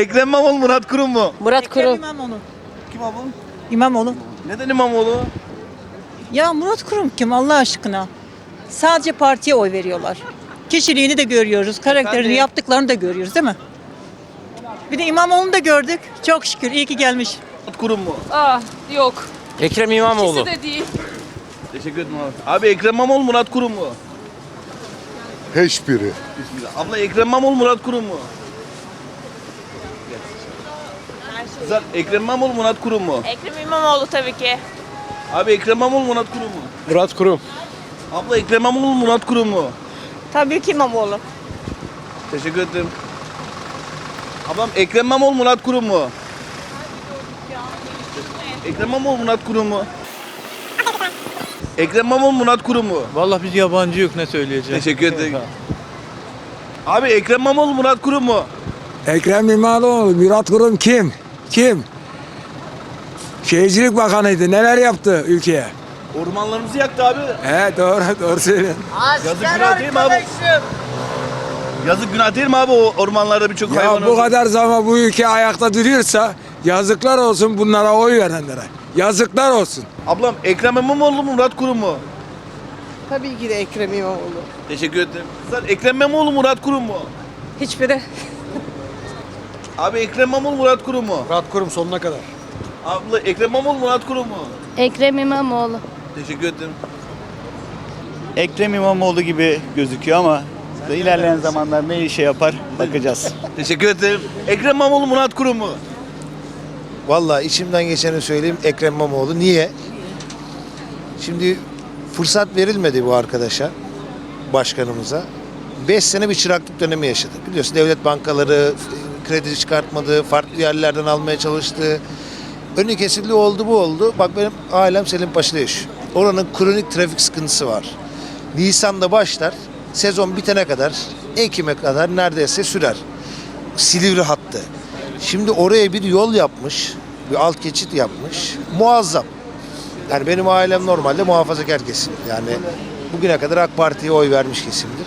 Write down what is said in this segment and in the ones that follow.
Ekrem İmamoğlu Murat Kurum mu? Murat Kurum. İmamoğlu. Kim abi? İmamoğlu. Neden İmamoğlu? Ya Murat Kurum kim Allah aşkına? Sadece partiye oy veriyorlar. Kişiliğini de görüyoruz, karakterini, Efendim? yaptıklarını da görüyoruz değil mi? Bir de İmamoğlu'nu da gördük. Çok şükür iyi ki gelmiş. Murat Kurum mu? Ah yok. Ekrem İmamoğlu. İkisi de değil. Teşekkür ederim abi. Abi Ekrem İmamoğlu Murat Kurum mu? Hiçbiri. Bismillah. Abla Ekrem İmamoğlu Murat Kurum mu? Güzel. Ekrem İmamoğlu Murat Kurum mu? Ekrem İmamoğlu tabii ki. Abi Ekrem İmamoğlu Murat Kurum mu? Murat Kurum. Abla Ekrem İmamoğlu Murat Kurum mu? Tabii ki İmamoğlu. Teşekkür ederim. Ablam Ekrem İmamoğlu Murat Kurum mu? Ekrem İmamoğlu Murat Kurum mu? Ekrem İmamoğlu Murat Kurum mu? Vallahi biz yabancı yok ne söyleyeceğiz. Teşekkür ederim. Abi Ekrem İmamoğlu Murat Kurum mu? Ekrem İmamoğlu, Murat Kurum kim? Kim? Şehircilik Bakanıydı. Neler yaptı ülkeye? Ormanlarımızı yaktı abi. He doğru, doğru söylüyorsun. Yazık günah değil mi abi? Yazık günah değil mi abi o ormanlarda birçok hayvan Ya bu öldü? kadar zaman bu ülke ayakta duruyorsa yazıklar olsun bunlara oy verenlere. Yazıklar olsun. Ablam Ekrem İmamoğlu mu Murat Kurum mu? Tabii ki de Ekrem İmamoğlu. Teşekkür ederim. Sen Ekrem İmamoğlu Murat Kurum mu? Hiçbiri. Abi Ekrem İmamoğlu Murat Kurum mu? Murat Kurum sonuna kadar. Abla Ekrem İmamoğlu Murat Kurum mu? Ekrem İmamoğlu. Teşekkür ederim. Ekrem İmamoğlu gibi gözüküyor ama ilerleyen zamanlar ne işe yapar bakacağız. Teşekkür ederim. Ekrem İmamoğlu Murat Kurum mu? Vallahi içimden geçeni söyleyeyim Ekrem İmamoğlu. Niye? Şimdi fırsat verilmedi bu arkadaşa, başkanımıza. 5 sene bir çıraklık dönemi yaşadı. Biliyorsun devlet bankaları kredi çıkartmadı, farklı yerlerden almaya çalıştı. Önü kesildi oldu bu oldu. Bak benim ailem Selimpaşa'da yaşıyor. Oranın kronik trafik sıkıntısı var. Nisan'da başlar, sezon bitene kadar, Ekim'e kadar neredeyse sürer. Silivri hattı. Şimdi oraya bir yol yapmış, bir alt geçit yapmış. Muazzam. Yani benim ailem normalde muhafazakar kesim. Yani bugüne kadar AK Parti'ye oy vermiş kesimdir.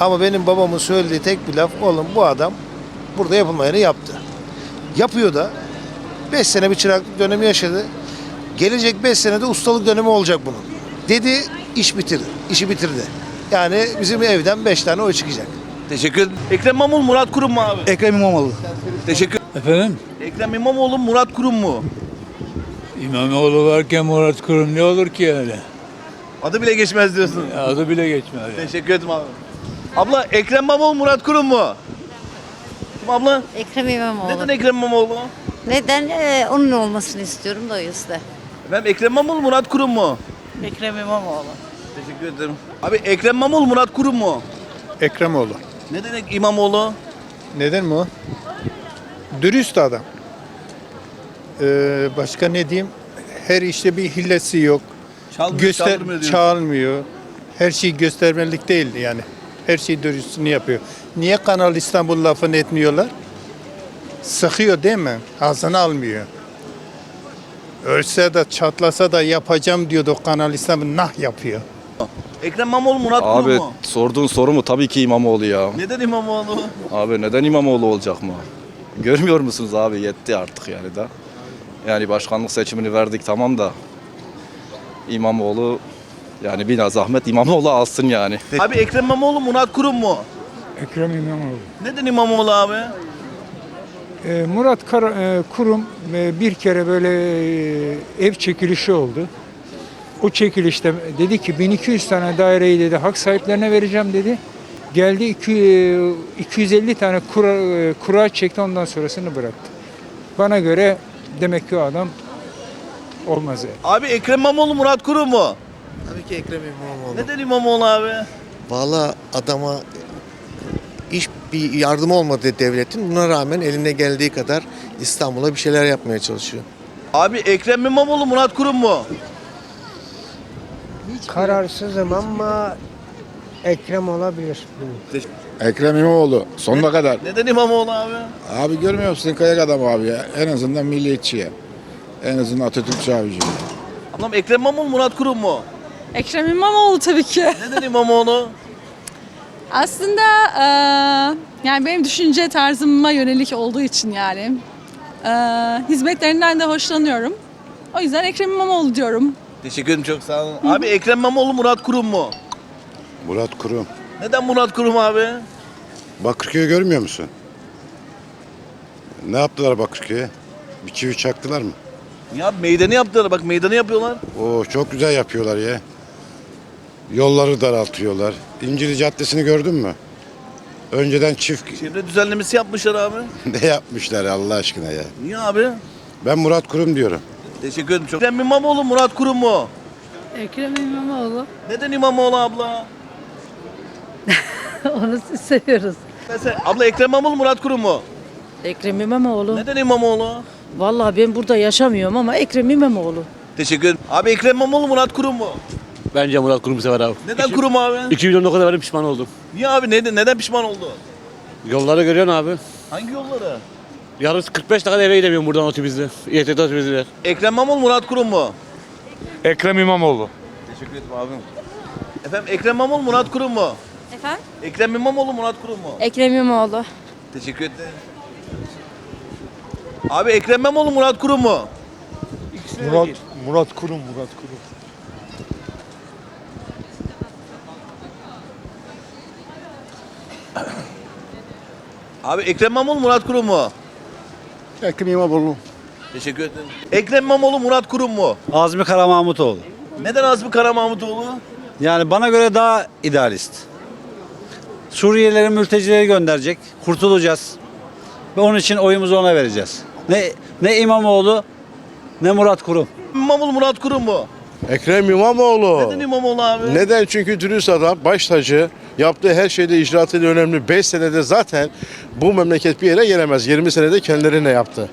Ama benim babamın söylediği tek bir laf, oğlum bu adam burada yapılmayanı yaptı. Yapıyor da 5 sene bir çıraklık dönemi yaşadı. Gelecek 5 senede ustalık dönemi olacak bunun. Dedi, iş bitirdi. işi bitirdi. Yani bizim evden 5 tane oy çıkacak. Teşekkür ederim. Ekrem İmamoğlu Murat Kurum mu abi? Ekrem İmamoğlu. Teşekkür Efendim? Ekrem İmamoğlu Murat Kurum mu? İmamoğlu varken Murat Kurum ne olur ki yani? Adı bile geçmez diyorsun. Adı bile geçmez. yani. Teşekkür ederim abi. Abla Ekrem İmamoğlu Murat Kurum mu? Abla? Ekrem İmamoğlu. Neden Ekrem İmamoğlu? Neden? Ee, onun olmasını istiyorum da o yüzden. Efendim Ekrem İmamoğlu Murat Kurum mu? Ekrem İmamoğlu. Teşekkür ederim. Abi Ekrem İmamoğlu Murat Kurum mu? Ekremoğlu. Neden Ek- İmamoğlu? Neden mi o? Dürüst adam. Ee, başka ne diyeyim? Her işte bir hillesi yok. Çalmıyor, Göster çaldırmıyor diyorsun. çalmıyor. Her şey göstermelik değil yani. Her şey dürüstünü yapıyor. Niye Kanal İstanbul lafını etmiyorlar? Sıkıyor değil mi? Ağzına almıyor. Ölse de çatlasa da yapacağım diyordu Kanal İstanbul nah yapıyor. Ekrem İmamoğlu Murat Kurum Abi mu? sorduğun soru mu? Tabii ki İmamoğlu ya. Neden İmamoğlu? Abi neden İmamoğlu olacak mı? Görmüyor musunuz abi yetti artık yani da. Yani başkanlık seçimini verdik tamam da İmamoğlu yani bir zahmet İmamoğlu alsın yani. Abi Ekrem İmamoğlu Murat Kurum mu? Ekrem İmamoğlu. Neden İmamoğlu abi? Ee, Murat Kara- e, Kurum e, bir kere böyle e, ev çekilişi oldu. O çekilişte dedi ki 1200 tane daireyi dedi hak sahiplerine vereceğim dedi. Geldi iki- e, 250 tane kura, e, kura çekti ondan sonrasını bıraktı. Bana göre demek ki o adam olmaz yani. Abi Ekrem İmamoğlu Murat Kurum mu? Tabii ki Ekrem İmamoğlu. Neden İmamoğlu abi? Valla adama iş bir yardım olmadı devletin. Buna rağmen eline geldiği kadar İstanbul'a bir şeyler yapmaya çalışıyor. Abi Ekrem İmamoğlu Murat Kurum mu? Kararsızım ama Ekrem olabilir. Ekrem İmamoğlu sonuna kadar. Neden İmamoğlu abi? Abi görmüyor musun kayak adam abi ya. En azından milliyetçi ya. En azından Atatürkçü abici. Ablam Ekrem İmamoğlu Murat Kurum mu? Ekrem İmamoğlu tabii ki. Neden İmamoğlu? Aslında eee, yani benim düşünce tarzıma yönelik olduğu için yani eee, hizmetlerinden de hoşlanıyorum. O yüzden Ekrem İmamoğlu diyorum. Teşekkür ederim çok sağ olun. Abi Ekrem İmamoğlu Murat Kurum mu? Murat Kurum. Neden Murat Kurum abi? Bakırköy'ü görmüyor musun? Ne yaptılar Bakırköy'e? Bir çivi çaktılar mı? Ya meydanı yaptılar bak meydanı yapıyorlar. Oo çok güzel yapıyorlar ya. Yolları daraltıyorlar. İncili Caddesi'ni gördün mü? Önceden çift Çevre düzenlemesi yapmışlar abi. ne yapmışlar Allah aşkına ya. Niye abi? Ben Murat Kurum diyorum. Teşekkür ederim çok. Ekrem İmamoğlu Murat Kurum mu? Ekrem İmamoğlu. Neden İmamoğlu abla? Onu seviyoruz. Mesela, abla Ekrem İmamoğlu Murat Kurum mu? Ekrem İmamoğlu. Neden İmamoğlu? Vallahi ben burada yaşamıyorum ama Ekrem İmamoğlu. Teşekkür ederim. Abi Ekrem İmamoğlu Murat Kurum mu? Bence Murat Kurum sever abi. Neden Kurum abi? 2019'da verdim pişman oldum. Niye abi neden, neden pişman oldu? Yolları görüyorsun abi. Hangi yolları? Yarın 45 dakikada eve gidemiyorum buradan otobüsle. İETT otobüsle. Ekrem İmamoğlu Murat Kurum mu? Ekrem İmamoğlu. Teşekkür ederim abim. Efendim Ekrem İmamoğlu Murat Kurum mu? Efendim? Ekrem İmamoğlu Murat Kurum mu? Ekrem İmamoğlu. Teşekkür ederim. Abi Ekrem İmamoğlu Murat Kurum mu? Murat, Murat Kurum, Murat Kurum. Abi Ekrem İmamoğlu Murat Kurum mu? Ekrem İmamoğlu. Teşekkür ederim. Ekrem İmamoğlu Murat Kurum mu? Azmi Kara Mahmutoğlu. Neden Azmi Kara Mahmutoğlu? Yani bana göre daha idealist. Suriyelileri, mültecileri gönderecek. Kurtulacağız. Ve onun için oyumuzu ona vereceğiz. Ne ne İmamoğlu ne Murat Kurum. İmamoğlu Murat Kurum mu? Ekrem İmamoğlu. Neden İmamoğlu abi? Neden? Çünkü dürüst adam, baş tacı, yaptığı her şeyde icraatıyla önemli. 5 senede zaten bu memleket bir yere gelemez. 20 senede kendilerine yaptı.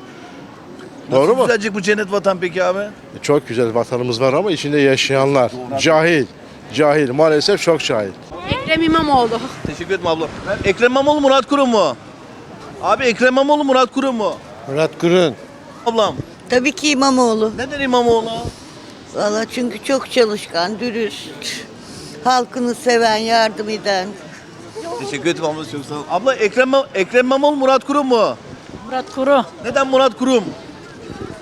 Nasıl Doğru mu? düzelecek bu cennet vatan peki abi? Çok güzel vatanımız var ama içinde yaşayanlar cahil. Cahil. Maalesef çok cahil. Ekrem İmamoğlu. Teşekkür ederim abla. Ekrem İmamoğlu Murat Kurum mu? Abi Ekrem İmamoğlu Murat Kurum mu? Murat Kurun. Ablam. Tabii ki İmamoğlu. Neden İmamoğlu? Valla çünkü çok çalışkan, dürüst. Halkını seven, yardım eden. Teşekkür ederim abla çok sağ ol. Abla Ekrem, Ekrem İmamoğlu Murat Kurum mu? Murat Kuru. Neden Murat Kurum?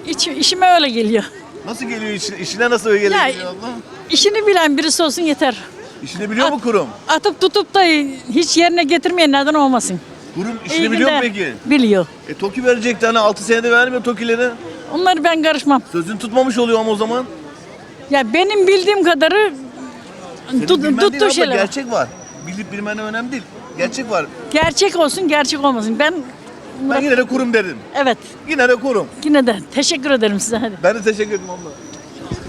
İç, işime öyle geliyor. Nasıl geliyor işine, işine nasıl öyle geliyor Ya- abla? İşini bilen birisi olsun yeter. İşini biliyor mu Kurum? Atıp tutup da hiç yerine getirmeyen neden olmasın. Kurum işini İyi biliyor mu günler. peki? Biliyor. E TOKİ verecekti hani 6 senede vermiyor TOKİ'leri. Onları ben karışmam. Sözünü tutmamış oluyor ama o zaman. Ya benim bildiğim kadarı Senin tut, bilmen değil tuttuğu abla, şeyler. Gerçek var. Bilip bilmen önemli değil. Gerçek var. Gerçek olsun, gerçek olmasın. Ben Ben yine de kurum derim. evet Yine de kurum. yine de teşekkür ederim size hadi. Ben de teşekkür ederim abla.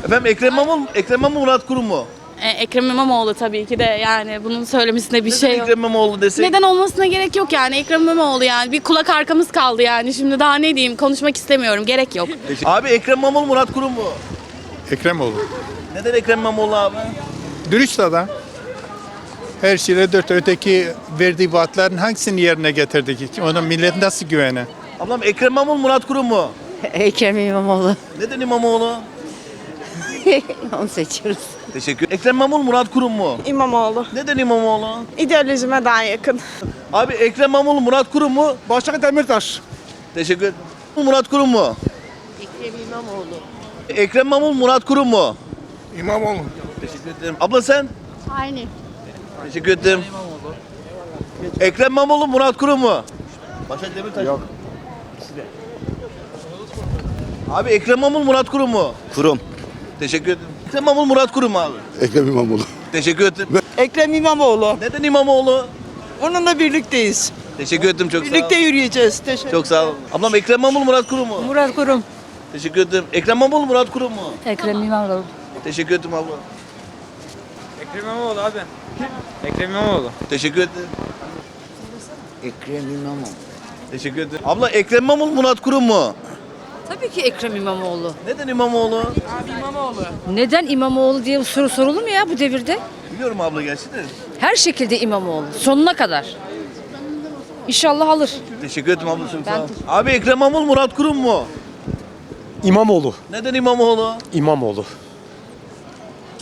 Efendim Ekrem İmamoğlu, Ekrem İmamoğlu Murat Kurum mu? E, Ekrem İmamoğlu tabii ki de yani bunun söylemesine bir Neden şey yok. Ekrem İmamoğlu desek? Neden olmasına gerek yok yani Ekrem İmamoğlu yani bir kulak arkamız kaldı yani şimdi daha ne diyeyim konuşmak istemiyorum gerek yok. Abi Ekrem İmamoğlu Murat Kurum mu? Ekremoğlu. Neden Ekrem İmamoğlu abi? Dürüst adam. Her şeyle dört öteki verdiği vaatlerin hangisini yerine getirdi ki? Ona millet nasıl güvene? Ablam Ekrem İmamoğlu Murat Kurum mu? Ekrem İmamoğlu. Neden İmamoğlu? Onu seçiyoruz. Teşekkür. Ekrem İmamoğlu Murat Kurum mu? İmamoğlu. Neden İmamoğlu? İdealizme daha yakın. Abi Ekrem İmamoğlu Murat Kurum mu? Başak Demirtaş. Teşekkür. Murat Kurum mu? Ekrem İmamoğlu. Ekrem İmamoğlu Murat Kurum mu? İmamoğlu. Teşekkür ederim. Abla sen? Aynı. Teşekkür ederim. Ekrem İmamoğlu Murat Kurum mu? Başak Demirtaş. Yok. Abi Ekrem İmamoğlu Murat Kurum mu? Kurum. Teşekkür ederim. Ekrem İmamoğlu Murat Kurum mu abi? Ekrem İmamoğlu. Teşekkür ederim. Ekrem İmamoğlu. Neden İmamoğlu? Onunla birlikteyiz. Teşekkür ederim çok sağ ol. Birlikte yürüyeceğiz. Teşekkür Çok sağ ol. Ablam Ekrem İmamoğlu Murat Kurum mu? Murat Kurum. Teşekkür ederim. Ekrem İmamoğlu Murat Kurum mu? Ekrem İmamoğlu. Teşekkür ederim abla. Ekrem İmamoğlu abi. Ekrem İmamoğlu. Teşekkür ederim. Ekrem İmamoğlu. Teşekkür ederim. Abla Ekrem İmamoğlu Murat Kurum mu? Tabii ki Ekrem İmamoğlu. Neden İmamoğlu? Neden İmamoğlu diye soru sorulur mu ya bu devirde? Biliyorum abla gerçi de. Her şekilde İmamoğlu. Sonuna kadar. İnşallah alır. Teşekkür ederim abla çok sağ ol. Abi Ekrem İmamoğlu Murat Kurum mu? İmamoğlu. Neden İmamoğlu? İmamoğlu.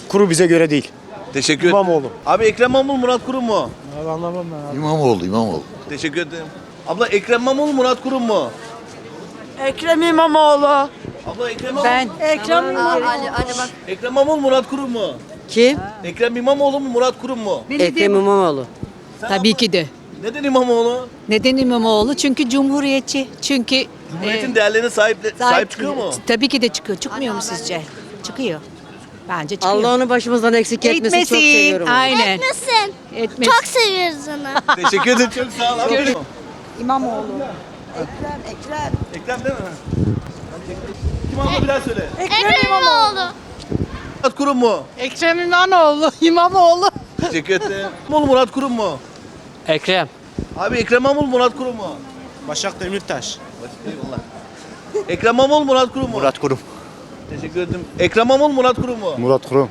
Kuru bize göre değil. Teşekkür ederim. İmamoğlu. Abi Ekrem İmamoğlu Murat Kurum mu? Abi anlamam ben abi. İmamoğlu, İmamoğlu. Teşekkür ederim. Abla Ekrem İmamoğlu Murat Kurum mu? Ekrem İmamoğlu. Abla Ekrem İmamoğlu. Ben. Ekrem Ekrem İmamoğlu Murat Kurum mu? Kim? Ekrem İmamoğlu mu Murat Kurum mu? Ekrem İmamoğlu. Tabii ki de. Neden İmamoğlu? Neden İmamoğlu? Çünkü cumhuriyetçi. Çünkü Cumhuriyetin değerlerine sahip, sahip çıkıyor mu? Tabii ki de çıkıyor. Çıkmıyor mu sizce? Çıkıyor. Bence çıkıyor. Allah onu başımızdan eksik etmesin. Çok seviyorum. onu. Aynen. Etmesin. Etmesin. Çok seviyoruz onu. Teşekkür ederim. Çok sağ ol. Abi. İmamoğlu. Ekrem değil mi? Kim abla bir daha söyle. Ekrem İmamoğlu. Murat Kurum mu? Ekrem İmamoğlu. İmamoğlu. Teşekkür ederim. İmamoğlu Murat Kurum mu? Ekrem. Abi Ekrem İmamoğlu Murat Kurum mu? Başak Demirtaş. Eyvallah. Ekrem İmamoğlu Murat Kurum mu? Murat Kurum. Teşekkür ederim. Ekrem İmamoğlu Murat Kurum mu? Murat Kurum.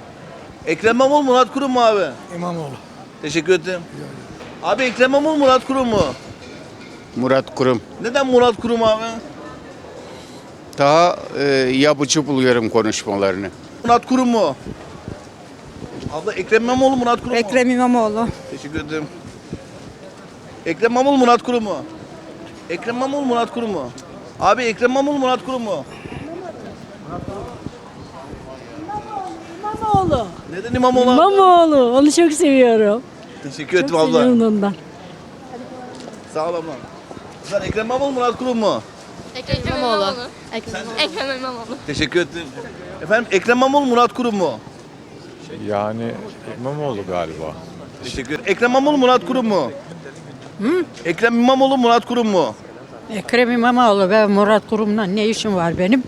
Ekrem İmamoğlu Murat Kurum mu abi? İmamoğlu. Teşekkür ederim. Abi Ekrem İmamoğlu Murat Kurum mu? Murat Kurum. Neden Murat Kurum abi? Daha e, yapıcı buluyorum konuşmalarını. Murat Kurum mu? Abla Ekrem İmamoğlu Murat Kurum mu? Ekrem İmamoğlu. Teşekkür ederim. Ekrem İmamoğlu Murat Kurum mu? Ekrem İmamoğlu Murat Kurum mu? Abi Ekrem İmamoğlu Murat Kurum mu? İmamoğlu. Neden İmamoğlu? abi? İmamoğlu. Onu çok seviyorum. Teşekkür ederim abla. ondan. Sağ ol abla. Güzel Ekrem İmamoğlu Murat Kurum mu? Ekrem İmamoğlu. Ekrem İmamoğlu. Teşekkür ederim. Efendim Ekrem İmamoğlu Murat Kurum mu? Yani İmamoğlu galiba. Teşekkür ederim. Ekrem İmamoğlu Murat Kurum mu? Hı? Ekrem İmamoğlu Murat Kurum mu? Ekrem İmamoğlu ve Murat Kurum'la ne işim var benim?